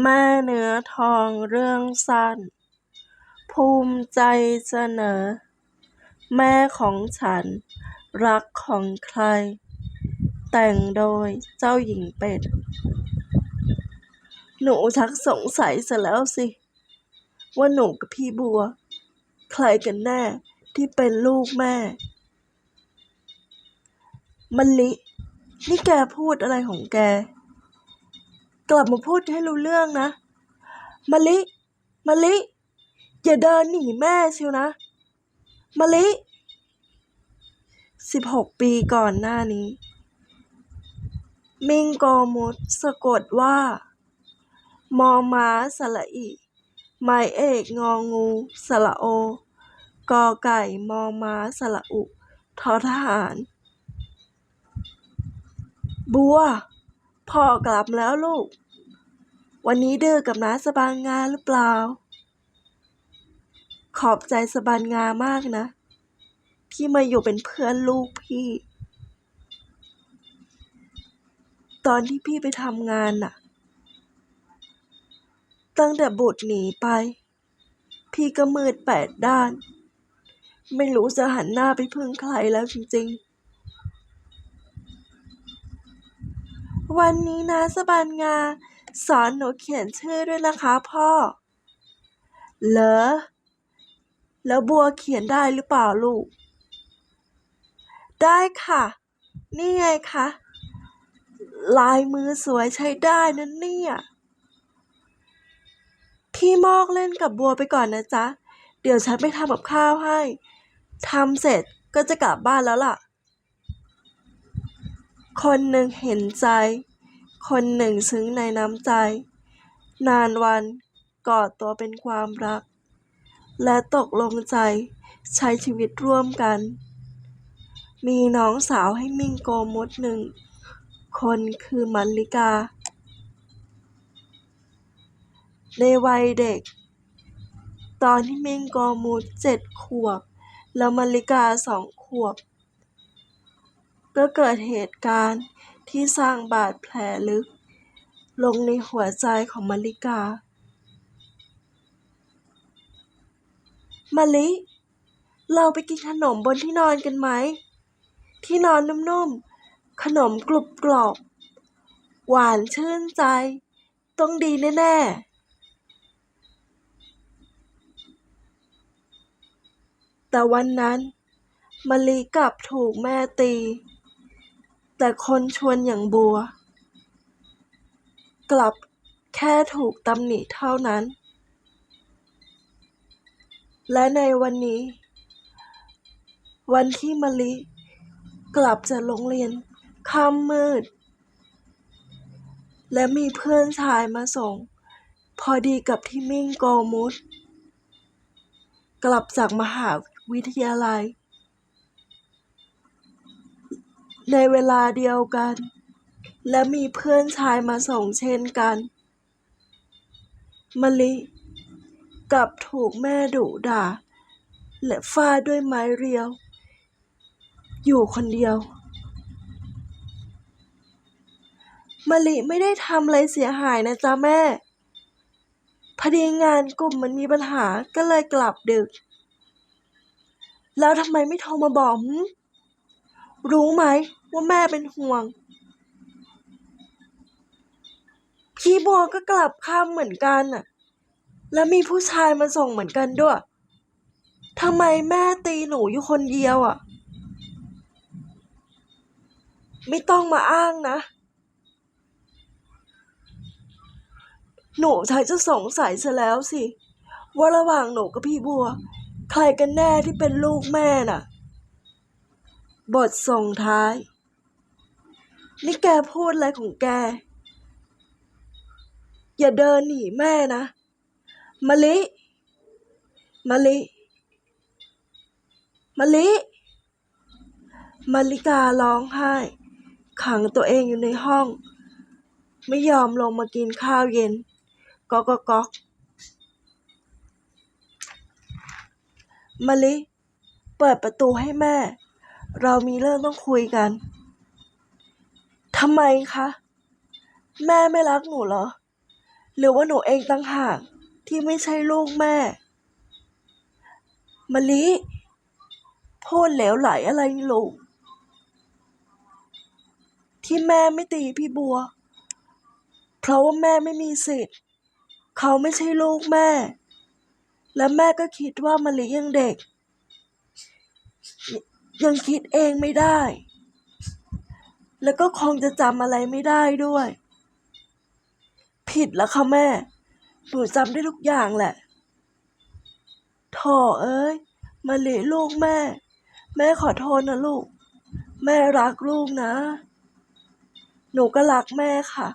แม่เนื้อทองเรื่องสั้น ภูมิใจเสนอ แม่ของฉัน รักของใคร แต่งโดยเจ้าหญิงเป็ด หนูชักสงสัยซะแล้วสิ ว่าหนูกับพี่บัว ใครกันแน่ที่เป็นลูกแม่มะลิ นี่แกพูดอะไรของแก กลับมาพูดให้รู้เรื่องนะมะลิมะลิ อย่าเดินหนีแม่ชียวนะมะลิสิบหกปีก่อนหน้านี้ มิงโกมุตสะกดว่า มอม้าสระอิหมายเอกงองูสระโอ กอไก่มอม้าสระอุทอทหาร บัว พ่อกลับแล้วลูก วันนี้ดื้อกับน้าสบานงาหรือเปล่า ขอบใจสบานงามากนะ ที่มาอยู่เป็นเพื่อนลูกพี่ ตอนที่พี่ไปทำงานน่ะ ตั้งแต่บุตรหนีไป พี่ก็มืดแปดด้าน ไม่รู้จะหันหน้าไปพึ่งใครแล้วจริงๆ วันนี้นะสบานงา สอนหนูเขียนชื่อด้วยนะคะพ่อ เหรอ แล้วบัวเขียนได้หรือเปล่าลูก ได้ค่ะ นี่ไงคะ ลายมือสวยใช้ได้นะเนี่ย พี่มอกเล่นกับบัวไปก่อนนะจ๊ะ เดี๋ยวฉันไปทำกับข้าวให้ ทำเสร็จก็จะกลับบ้านแล้วล่ะ คนหนึ่งเห็นใจ คนหนึ่งซึ้งในน้ำใจ นานวันกอดตัวเป็นความรัก และตกลงใจใช้ชีวิตร่วมกัน มีน้องสาวให้มิ่งโกมดหนึ่ง คนคือมัลลิกา ในวัยเด็ก ตอนที่มิ่งโกมูดเจ็ดขวบ แล้วมัลลิกาสองขวบ ก็เกิดเหตุการณ์ที่สร้างบาดแผลลึก ลงในหัวใจของมัลลิกา มะลิ เราไปกินขนมบนที่นอนกันไหม ที่นอนนุ่มๆ ขนมกรุบกรอบ หวานชื่นใจ ต้องดีแน่ๆแต่วันนั้นมะลิกลับถูกแม่ตี แต่คนชวนอย่างบัว กลับแค่ถูกตำหนิเท่านั้น และในวันนี้ วันที่มะลิ กลับจากโรงเรียนค่ำมืด และมีเพื่อนชายมาส่ง พอดีกับที่มิ่งโกมุตกลับจากมหาวิทยาลัย ในเวลาเดียวกัน และมีเพื่อนชายมาส่งเช่นกันมะลิกลับถูกแม่ดุด่า และฟาดด้วยไม้เรียว อยู่คนเดียวมะลิไม่ได้ทำอะไรเสียหายนะจ๊ะแม่ พอดีงานกลุ่มมันมีปัญหาก็เลยกลับดึก แล้วทำไมไม่โทรมาบอกหึ รู้ไหมว่าแม่เป็นห่วง พี่บัวก็กลับค่ำเหมือนกันน่ะ แล้วมีผู้ชายมาส่งเหมือนกันด้วยทำไมแม่ตีหนูอยู่คนเดียวอะ ไม่ต้องมาอ้างนะ หนูชักจะสงสัยซะแล้วสิ ว่าระหว่างหนูกับพี่บัว ใครกันแน่ที่เป็นลูกแม่น่ะ บทส่งท้าย นี่แกพูดอะไรของแก อย่าเดินหนีแม่นะมะลิมะลิมะลิมาริการ้องไห้ ขังตัวเองอยู่ในห้อง ไม่ยอมลงมากินข้าวเย็นก๊อกก๊อกก๊อกมะลิ เปิดประตูให้แม่ เรามีเรื่องต้องคุยกัน ทำไมคะ แม่ไม่รักหนูเหรอ หรือว่าหนูเองต่างหากที่ไม่ใช่ลูกแม่มะลิพูดเหลวไหลอะไรลูก ที่แม่ไม่ตีพี่บัว เพราะว่าแม่ไม่มีสิทธิ์ เขาไม่ใช่ลูกแม่ และแม่ก็คิดว่ามะลิยังเด็ก ยังคิดเองไม่ได้ แล้วก็คงจะจำอะไรไม่ได้ด้วย ผิดแล้วค่ะแม่ หนูจำได้ทุกอย่างแหละโถเอ้ยมะลิลูกแม่ แม่ขอโทษนะลูก แม่รักลูกนะ หนูก็รักแม่ค่ะ